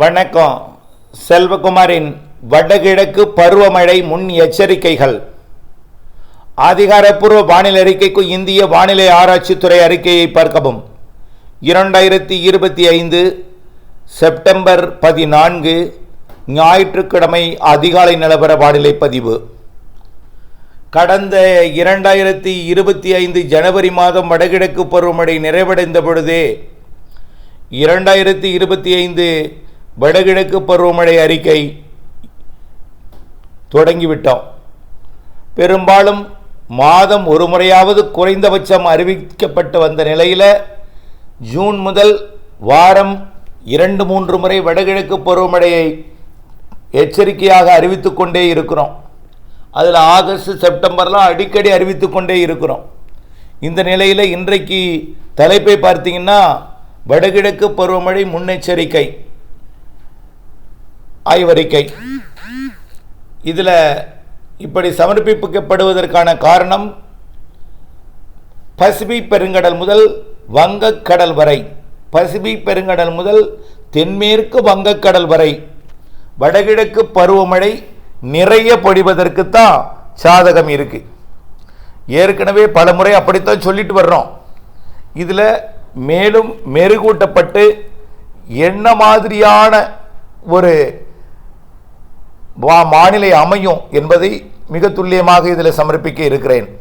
வணக்கம். செல்வகுமாரின் வடகிழக்கு பருவமழை முன் எச்சரிக்கைகள். அதிகாரப்பூர்வ வானிலை அறிக்கைக்கு இந்திய வானிலை ஆராய்ச்சித்துறை அறிக்கையை பார்க்கவும். இரண்டாயிரத்தி இருபத்தி ஐந்து செப்டம்பர் பதினான்கு ஞாயிற்றுக்கிழமை அதிகாலை நிலவர வானிலை பதிவு. கடந்த இரண்டாயிரத்தி இருபத்தி ஐந்து ஜனவரி மாதம் வடகிழக்கு பருவமழை நிறைவடைந்த பொழுதே இரண்டாயிரத்தி இருபத்தி ஐந்து வடகிழக்கு பருவமழை அறிக்கை தொடங்கிவிட்டோம். பெரும்பாலும் மாதம் ஒரு முறையாவது குறைந்தபட்சம் அறிவிக்கப்பட்டு வந்த நிலையில் ஜூன் முதல் வாரம் இரண்டு மூன்று முறை வடகிழக்கு பருவமழையை எச்சரிக்கையாக அறிவித்து கொண்டே இருக்கிறோம். அதில் ஆகஸ்ட் செப்டம்பர்லாம் அடிக்கடி அறிவித்து கொண்டே இருக்கிறோம். இந்த நிலையில் இன்றைக்கு தலைப்பை பார்த்தீங்கன்னா வடகிழக்கு பருவமழை முன்னெச்சரிக்கை. ஆய்வறிக்கை. இதில் இப்படி சமர்ப்பிக்கப்படுவதற்கான காரணம் பசிபிக் பெருங்கடல் முதல் வங்கக்கடல் வரை பசிபிக் பெருங்கடல் முதல் தென்மேற்கு வங்கக்கடல் வரை வடகிழக்கு பருவமழை நிறைய பொழிவதற்கு தான் சாதகம் இருக்குது ஏற்கனவே பல முறை அப்படித்தான் சொல்லிட்டு வர்றோம். இதில் மேலும் மெருகூட்டப்பட்டு என்ன மாதிரியான ஒரு வா- அமையும் என்பதை மிக துல்லியமாக இதில் சமர்ப்பிக்க இருக்கிறேன்.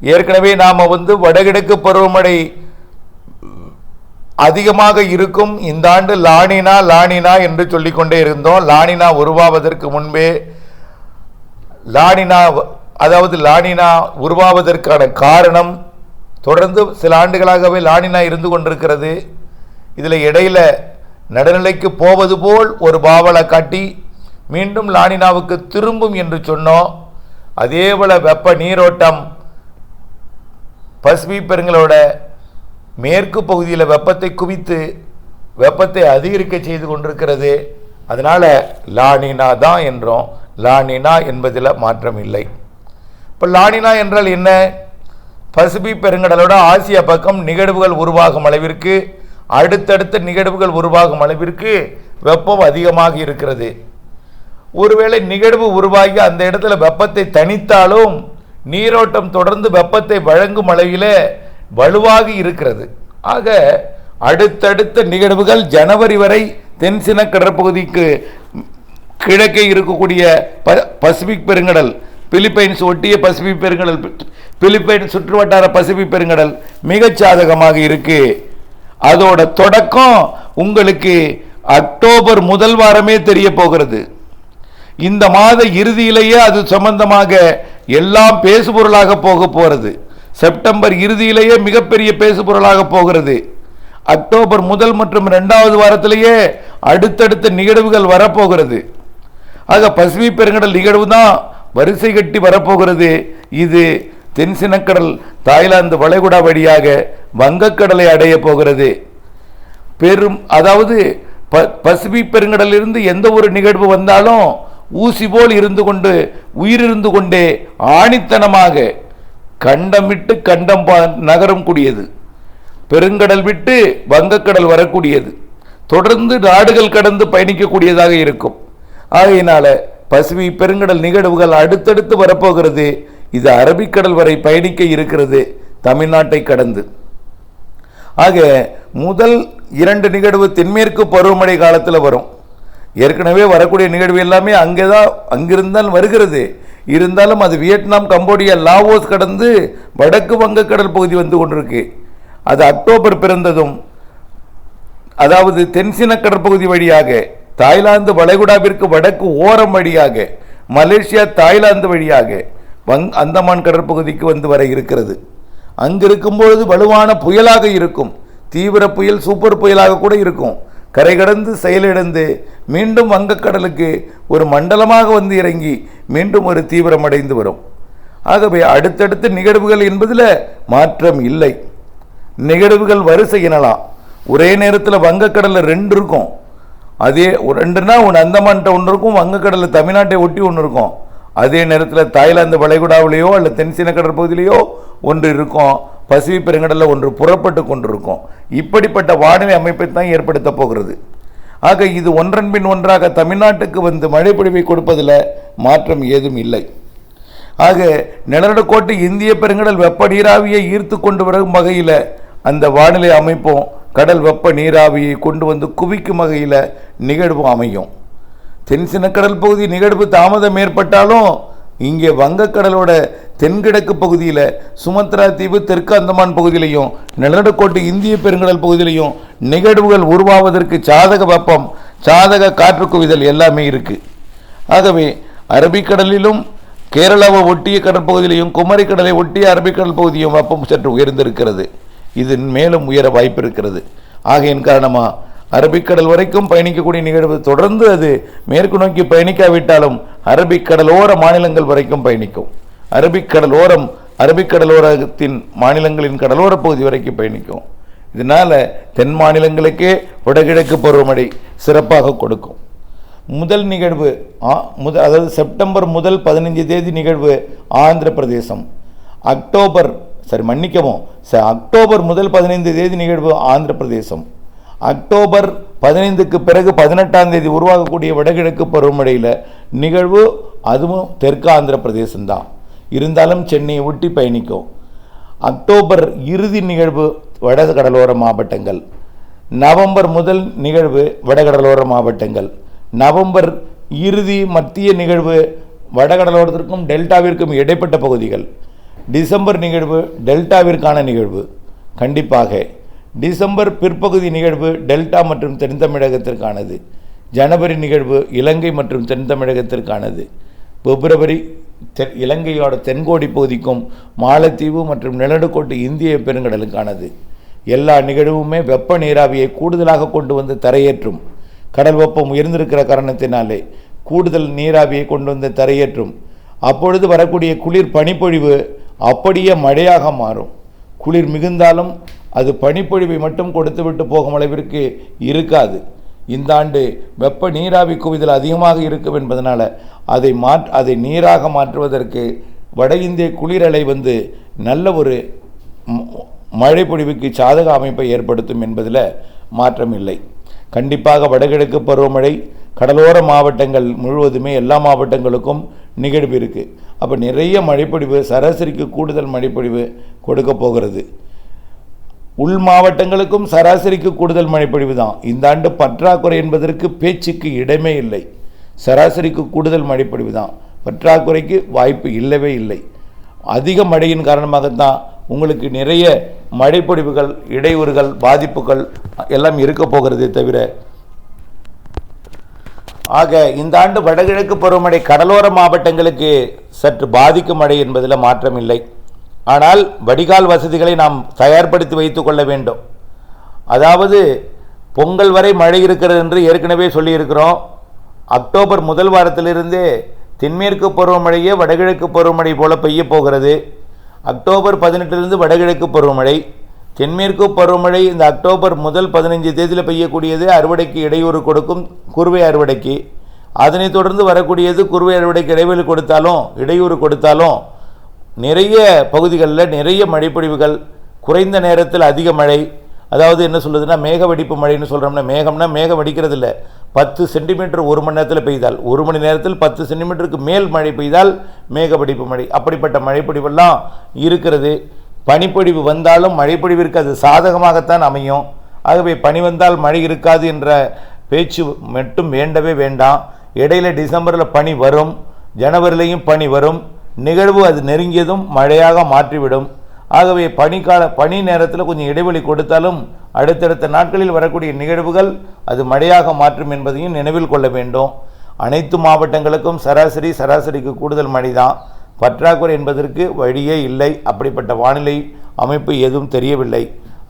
ஏற்கனவே நாம் வந்து வடகிழக்கு பருவமழை அதிகமாக இருக்கும் இந்த ஆண்டு லானினா லானினா என்று சொல்லிக்கொண்டே இருந்தோம். லானினா உருவாவதற்கு முன்பே லானினா அதாவது லானினா உருவாவதற்கான காரணம் தொடர்ந்து சில ஆண்டுகளாகவே லானினா இருந்து கொண்டிருக்கிறது. இதில் இடையில நடுநிலைக்கு போவது போல் ஒரு பாவலை காட்டி மீண்டும் லானினாவுக்கு திரும்பும் என்று சொன்னோம். அதேபோல் வெப்ப நீரோட்டம் பசிபிக் பெருங்களோட மேற்கு பகுதியில் வெப்பத்தை குவித்து வெப்பத்தை அதிகரிக்க செய்து கொண்டிருக்கிறது. அதனால் லானினா தான் என்றோம். லானினா என்பதில் மாற்றம் இல்லை. இப்போ லானினா என்றால் என்ன? பசிபிக் பெருங்கடலோட ஆசியா பக்கம் நிகழ்வுகள் உருவாகும் அளவிற்கு அடுத்தடுத்த நிகழ்வுகள் உருவாகும் அளவிற்கு வெப்பம் அதிகமாக இருக்கிறது. ஒருவேளை நிகழ்வு உருவாகி அந்த இடத்துல வெப்பத்தை தணித்தாலும் நீரோட்டம் தொடர்ந்து வெப்பத்தை வழங்கும் அளவில் வலுவாக இருக்கிறது. ஆக அடுத்தடுத்த நிகழ்வுகள் ஜனவரி வரை தென்சின கடற்பகுதிக்கு கிழக்கே இருக்கக்கூடிய ப- பசிபிக் பெருங்கடல் பிலிப்பைன்ஸ் ஒட்டிய பசிபிக் பெருங்கடல் பிலிப்பைன்ஸ் சுற்றுவட்டார பசிபிக் பெருங்கடல் மிகச் சாதகமாக இருக்கு. அதோட தொடக்கம் உங்களுக்கு அக்டோபர் முதல் வாரமே தெரிய போகிறது. இந்த மாத இறுதியிலேயே அது சம்பந்தமாக எல்லாம் பேசுபொருளாக போக போகிறது செப்டம்பர் இறுதியிலேயே மிகப்பெரிய பேசுபொருளாக போகிறது. அக்டோபர் முதல் மற்றும் இரண்டாவது வாரத்திலேயே அடுத்தடுத்த நிகழ்வுகள் வரப்போகிறது. ஆக பசுமை பெருங்கடல் நிகழ்வு தான் வரிசை கட்டி வரப்போகிறது. இது தென்சினக்கடல் தாய்லாந்து வளைகுடா வழியாக வங்கக்கடலை அடைய போகிறது. பெரும் அதாவது ப பசிபிக் பெருங்கடலிருந்து எந்த ஒரு நிகழ்வு வந்தாலும் ஊசி போல் இருந்து கொண்டு உயிரிருந்து கொண்டே ஆணித்தனமாக கண்டம் விட்டு கண்டம் பா- நகரும் கூடியது. பெருங்கடல் விட்டு வங்கக்கடல் வரக்கூடியது. தொடர்ந்து நாடுகள் கடந்து பயணிக்கக்கூடியதாக இருக்கும். ஆகையினால பசுமை பெருங்கடல் நிகழ்வுகள் அடுத்தடுத்து வரப்போகிறது. இது அரபிக்கடல் வரை பயணிக்க இருக்கிறது தமிழ்நாட்டை கடந்து. ஆக முதல் இரண்டு நிகழ்வு தென்மேற்கு பருவமழை காலத்தில் வரும். ஏற்கனவே வரக்கூடிய நிகழ்வு எல்லாமே அங்கே தான் அங்கிருந்தான் வருகிறது. இருந்தாலும் அது வியட்நாம் கம்போடியா லாவோஸ் கடந்து வடக்கு வங்கக்கடல் பகுதி வந்து கொண்டிருக்கு. அது அக்டோபர் பிறந்ததும் அதாவது தென்சின கடற்பகுதி வழியாக தாய்லாந்து வளைகுடாவிற்கு வடக்கு ஓரம் வழியாக மலேசியா தாய்லாந்து வழியாக வங் அந்தமான் கடற்பகுதிக்கு வந்து வர இருக்கிறது. அங்கு இருக்கும்பொழுது வலுவான புயலாக இருக்கும். தீவிர புயல் சூப்பர் புயலாக கூட இருக்கும். கரை கடந்து செயலிழந்து மீண்டும் வங்கக்கடலுக்கு ஒரு மண்டலமாக வந்து இறங்கி மீண்டும் ஒரு தீவிரமடைந்து வரும். ஆகவே அடுத்தடுத்த நிகழ்வுகள் என்பதில் மாற்றம் இல்லை. நிகழ்வுகள் வரிசை எனலாம். ஒரே நேரத்தில் வங்கக்கடலில் ரெண்டு இருக்கும். அதே ஒரு ரெண்டுனா ஒன்று அந்தமான்ட்ட ஒன்று இருக்கும் வங்கக்கடலில் தமிழ்நாட்டை ஒட்டி ஒன்று இருக்கும். அதே நேரத்தில் தாய்லாந்து வளைகுடாவிலேயோ அல்ல தென்சீன கடற்பகுதியிலேயோ ஒன்று இருக்கும். பசிபிக் பெருங்கடலில் ஒன்று புறப்பட்டு கொண்டிருக்கும். இப்படிப்பட்ட வானிலை அமைப்பை தான் ஏற்படுத்த போகிறது. ஆக இது ஒன்றன் பின் ஒன்றாக தமிழ்நாட்டுக்கு வந்து மழைப்பொழிவை கொடுப்பதில் மாற்றம் ஏதும் இல்லை. ஆக நிலநடுக்கோட்டு இந்திய பெருங்கடல் வெப்ப நீராவியை ஈர்த்து கொண்டு வரும் வகையில் அந்த வானிலை அமைப்பும் கடல் வெப்ப நீராவியை கொண்டு வந்து குவிக்கும் வகையில் நிகழ்வு அமையும். தென்சினக்கடல் பகுதி நிகழ்வு தாமதம் ஏற்பட்டாலும் இங்கே வங்கக்கடலோட தென்கிழக்கு பகுதியில் சுமத்ரா தீவு தெற்கு அந்தமான் பகுதியிலையும் நிலநடுக்கோட்டு இந்திய பெருங்கடல் பகுதியிலையும் நிகழ்வுகள் உருவாவதற்கு சாதக வெப்பம் சாதக காற்று குவிதல் எல்லாமே இருக்குது ஆகவே அரபிக்கடலிலும் கேரளாவை ஒட்டிய கடற்பகுதியிலையும் குமரிக்கடலை ஒட்டிய அரபிக்கடல் பகுதியும் வெப்பம் சற்று உயர்ந்திருக்கிறது. இது மேலும் உயர வாய்ப்பு இருக்கிறது. ஆகையின் காரணமாக அரபிக்கடல் வரைக்கும் பயணிக்கக்கூடிய நிகழ்வு தொடர்ந்து அது மேற்கு நோக்கி பயணிக்காவிட்டாலும் அரபிக்கடலோர மாநிலங்கள் வரைக்கும் பயணிக்கும். அரபிக்கடலோரம் அரபிக்கடலோரத்தின் மாநிலங்களின் கடலோர பகுதி வரைக்கும் பயணிக்கும். இதனால் தென் மாநிலங்களுக்கே வடகிழக்கு பருவமழை சிறப்பாக கொடுக்கும். முதல் நிகழ்வு ஆ முத அதாவது செப்டம்பர் முதல் பதினஞ்சு தேதி நிகழ்வு ஆந்திர பிரதேசம் அக்டோபர் சரி மன்னிக்கவும் ச அக்டோபர் முதல் பதினைந்து தேதி நிகழ்வு ஆந்திர பிரதேசம் அக்டோபர் பதினைந்துக்கு பிறகு பதினெட்டாம் தேதி உருவாகக்கூடிய வடகிழக்கு பருவமழையில் நிகழ்வு அதுவும் தெற்கு ஆந்திர பிரதேசம்தான். இருந்தாலும் சென்னையை ஒட்டி பயணிக்கும் அக்டோபர் இறுதி நிகழ்வு வட கடலோர மாவட்டங்கள். நவம்பர் முதல் நிகழ்வு வடகடலோர மாவட்டங்கள். நவம்பர் இறுதி மத்திய நிகழ்வு வடகடலோரத்திற்கும் டெல்டாவிற்கும் இடைப்பட்ட பகுதிகள். டிசம்பர் நிகழ்வு டெல்டாவிற்கான நிகழ்வு. கண்டிப்பாக டிசம்பர் பிற்பகுதி நிகழ்வு டெல்டா மற்றும் தென் தமிழகத்திற்கானது. ஜனவரி நிகழ்வு இலங்கை மற்றும் தென் தமிழகத்திற்கானது. பிப்ரவரி தெ இலங்கையோட தென்கோடி பகுதிக்கும் மாலத்தீவு மற்றும் நிலநடுக்கோட்டு இந்திய பெருங்கடலுக்கானது. எல்லா நிகழ்வுமே வெப்ப நீராவியை கூடுதலாக கொண்டு வந்து தரையேற்றும். கடல் வெப்பம் உயர்ந்திருக்கிற காரணத்தினாலே கூடுதல் நீராவியை கொண்டு வந்து தரையேற்றும். அப்பொழுது வரக்கூடிய குளிர் பனிப்பொழிவு அப்படியே மழையாக மாறும். குளிர் மிகுந்தாலும் அது பனிப்பொழிவை மட்டும் கொடுத்துவிட்டு போகும் அளவிற்கு இருக்காது. இந்த ஆண்டு வெப்ப நீராவி குவிதல் அதிகமாக இருக்கும் என்பதனால் அதை மாற் அதை நீராக மாற்றுவதற்கு வட இந்திய குளிரலை வந்து நல்ல ஒரு மழை பொழிவுக்கு சாதக அமைப்பை ஏற்படுத்தும் என்பதில் மாற்றம் இல்லை. கண்டிப்பாக வடகிழக்கு பருவமழை கடலோர மாவட்டங்கள் முழுவதுமே எல்லா மாவட்டங்களுக்கும் நிகழ்வு இருக்குது அப்போ நிறைய மழைப்பொழிவு சராசரிக்கு கூடுதல் மழைப்பொழிவு கொடுக்க போகிறது. உள் மாவட்டங்களுக்கும் சராசரிக்கு கூடுதல் மழைப்பொழிவு தான். இந்த ஆண்டு பற்றாக்குறை என்பதற்கு பேச்சுக்கு இடமே இல்லை. சராசரிக்கு கூடுதல் மழைப்பொழிவு தான். பற்றாக்குறைக்கு வாய்ப்பு இல்லவே இல்லை. அதிக மழையின் காரணமாகத்தான் உங்களுக்கு நிறைய மழைப்பொழிவுகள் இடையூறுகள் பாதிப்புகள் எல்லாம் இருக்க போகிறதே தவிர. ஆக இந்த ஆண்டு வடகிழக்கு பருவமழை கடலோர மாவட்டங்களுக்கு சற்று பாதிக்கும் மழை என்பதில் மாற்றம் இல்லை ஆனால் வடிகால் வசதிகளை நாம் தயார்படுத்தி வைத்து கொள்ள வேண்டும். அதாவது பொங்கல் வரை மழை இருக்கிறது என்று ஏற்கனவே சொல்லியிருக்கிறோம். அக்டோபர் முதல் வாரத்திலிருந்தே தென்மேற்கு பருவமழையே வடகிழக்கு பருவமழை போல பெய்ய போகிறது. அக்டோபர் பதினெட்டிலிருந்து வடகிழக்கு பருவமழை தென்மேற்கு பருவமழை இந்த அக்டோபர் முதல் பதினைஞ்சு தேதியில் பெய்யக்கூடியது அறுவடைக்கு இடையூறு கொடுக்கும் குறுவை அறுவடைக்கு. அதனைத் தொடர்ந்து வரக்கூடியது குறுவை அறுவடைக்கு இடைவெளி கொடுத்தாலும் இடையூறு கொடுத்தாலும் நிறைய பகுதிகளில் நிறைய மழைப்பொழிவுகள் குறைந்த நேரத்தில் அதிக மழை அதாவது என்ன சொல்லுதுன்னா மேக வெடிப்பு மழைன்னு சொல்கிறோம்னா மேகம்னா மேகம் வெடிக்கிறது இல்லை பத்து சென்டிமீட்டர் ஒரு மணி நேரத்தில் பெய்தால் ஒரு மணி நேரத்தில் பத்து சென்டிமீட்டருக்கு மேல் மழை பெய்தால் மேக வெடிப்பு மழை. அப்படிப்பட்ட மழைப்பொழிவெல்லாம் இருக்கிறது. பனிப்பொழிவு வந்தாலும் மழைப்பொழிவிற்கு அது சாதகமாகத்தான் அமையும். ஆகவே பனி வந்தால் மழை இருக்காது என்ற பேச்சு மட்டும் வேண்டவே வேண்டாம். இடையில டிசம்பரில் பனி வரும். ஜனவரிலையும் பனி வரும். நிகழ்வு அது நெருங்கியதும் மழையாக மாற்றிவிடும். ஆகவே பனிக்கால பனி நேரத்தில் கொஞ்சம் இடைவெளி கொடுத்தாலும் அடுத்தடுத்த நாட்களில் வரக்கூடிய நிகழ்வுகள் அது மழையாக மாற்றும் என்பதையும் நினைவில் கொள்ள வேண்டும். அனைத்து மாவட்டங்களுக்கும் சராசரி சராசரிக்கு கூடுதல் மழை தான் பற்றாக்குறை என்பதற்கு வழியே இல்லை. அப்படிப்பட்ட வானிலை அமைப்பு எதுவும் தெரியவில்லை.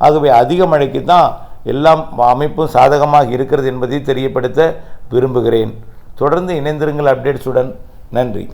ஆகவே அதிக மழைக்கு தான் எல்லாம் அமைப்பும் சாதகமாக இருக்கிறது என்பதை தெரியப்படுத்த விரும்புகிறேன். தொடர்ந்து இணைந்திருங்கள் அப்டேட்ஸுடன். நன்றி.